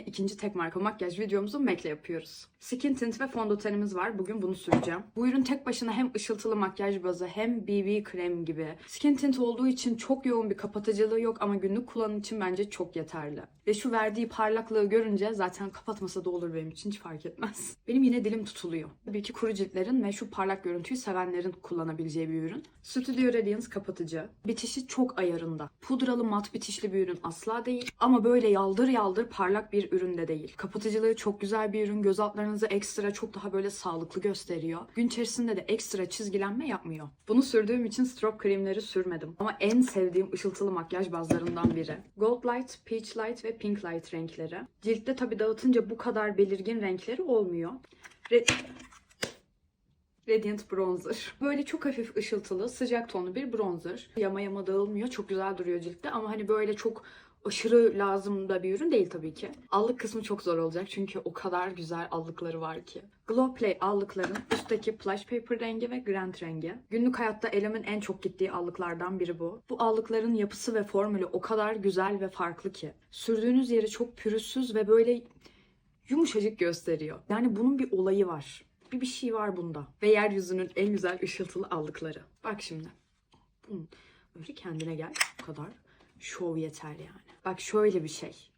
İkinci tek marka makyaj videomuzu MAC'le yapıyoruz. Skin tint ve fondötenimiz var. Bugün bunu süreceğim. Bu ürün tek başına hem ışıltılı makyaj bazı hem BB krem gibi. Skin tint olduğu için çok yoğun bir kapatıcılığı yok ama günlük kullanım için bence çok yeterli. Ve şu verdiği parlaklığı görünce zaten kapatmasa da olur benim için hiç fark etmez. Benim yine dilim tutuluyor. Tabii ki kuru ciltlerin ve şu parlak görüntüyü sevenlerin kullanabileceği bir ürün. Studio Radiance kapatıcı. Bitişi çok ayarında. Pudralı mat bitişli bir ürün asla değil. Ama böyle yaldır yaldır parlak bir ürün de değil. Kapatıcılığı çok güzel bir ürün. Göz altlarınızı ekstra çok daha böyle sağlıklı gösteriyor. Gün içerisinde de ekstra çizgilenme yapmıyor. Bunu sürdüğüm için strobe kremleri sürmedim. Ama en sevdiğim ışıltılı makyaj bazlarından biri. Gold Light, Peach Light ve Pink Light renkleri. Ciltte tabii dağıtınca bu kadar belirgin renkleri olmuyor. Red... Radiant Bronzer. Böyle çok hafif ışıltılı, sıcak tonlu bir bronzer. Yama yama dağılmıyor. Çok güzel duruyor ciltte ama hani böyle çok aşırı lazım da bir ürün değil tabii ki. Allık kısmı çok zor olacak çünkü o kadar güzel allıkları var ki. Glow Play allıkların üstteki plush paper rengi ve grand rengi. Günlük hayatta elimin en çok gittiği allıklardan biri bu. Bu allıkların yapısı ve formülü o kadar güzel ve farklı ki. Sürdüğünüz yeri çok pürüzsüz ve böyle yumuşacık gösteriyor. Yani bunun bir olayı var. Bir bir şey var bunda. Ve yeryüzünün en güzel ışıltılı aldıkları. Bak şimdi. Böyle kendine gel. Bu kadar. Şov yeter yani. Bak şöyle bir şey.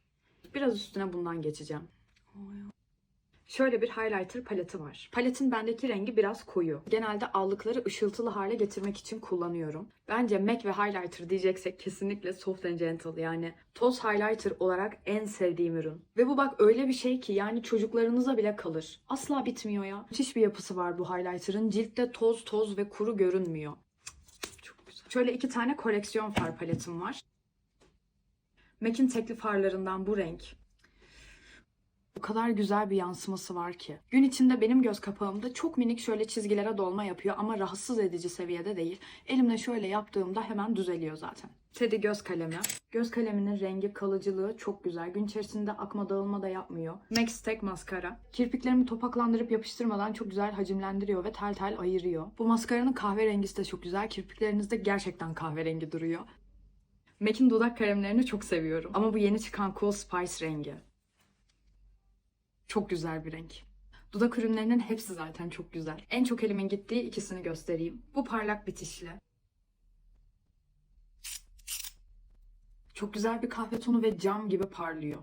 Biraz üstüne bundan geçeceğim. Şöyle bir highlighter paleti var. Paletin bendeki rengi biraz koyu. Genelde allıkları ışıltılı hale getirmek için kullanıyorum. Bence MAC ve highlighter diyeceksek kesinlikle Soft and Gentle yani toz highlighter olarak en sevdiğim ürün. Ve bu bak öyle bir şey ki yani çocuklarınıza bile kalır. Asla bitmiyor ya. Müthiş bir yapısı var bu highlighter'ın. Ciltte toz toz ve kuru görünmüyor. Çok güzel. Şöyle iki tane koleksiyon far paletim var. MAC'in tekli farlarından bu renk. O kadar güzel bir yansıması var ki. Gün içinde benim göz kapağımda çok minik şöyle çizgilere dolma yapıyor ama rahatsız edici seviyede değil. Elimle şöyle yaptığımda hemen düzeliyor zaten. Teddy göz kalemi. Göz kaleminin rengi, kalıcılığı çok güzel. Gün içerisinde akma dağılma da yapmıyor. Max Tek maskara. Kirpiklerimi topaklandırıp yapıştırmadan çok güzel hacimlendiriyor ve tel tel ayırıyor. Bu maskaranın kahverengisi de çok güzel. Kirpiklerinizde gerçekten kahverengi duruyor. MAC'in dudak kalemlerini çok seviyorum. Ama bu yeni çıkan Cool Spice rengi. Çok güzel bir renk. Dudak ürünlerinin hepsi zaten çok güzel. En çok elimin gittiği ikisini göstereyim. Bu parlak bitişli. Çok güzel bir kahve tonu ve cam gibi parlıyor.